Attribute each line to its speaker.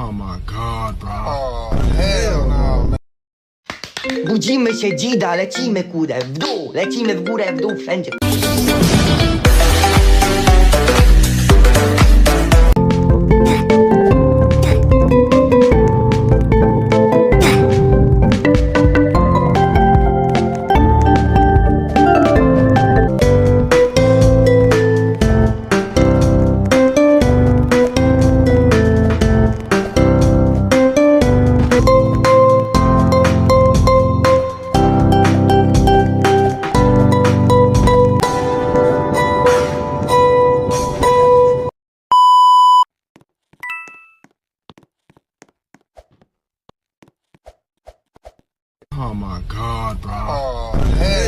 Speaker 1: Oh my god, bro. Oh, hell no, man. Budzimy się, dzida, lecimy, kurde, w dół, lecimy w górę, w dół, wszędzie.
Speaker 2: Oh my god, bro.
Speaker 3: Oh, no,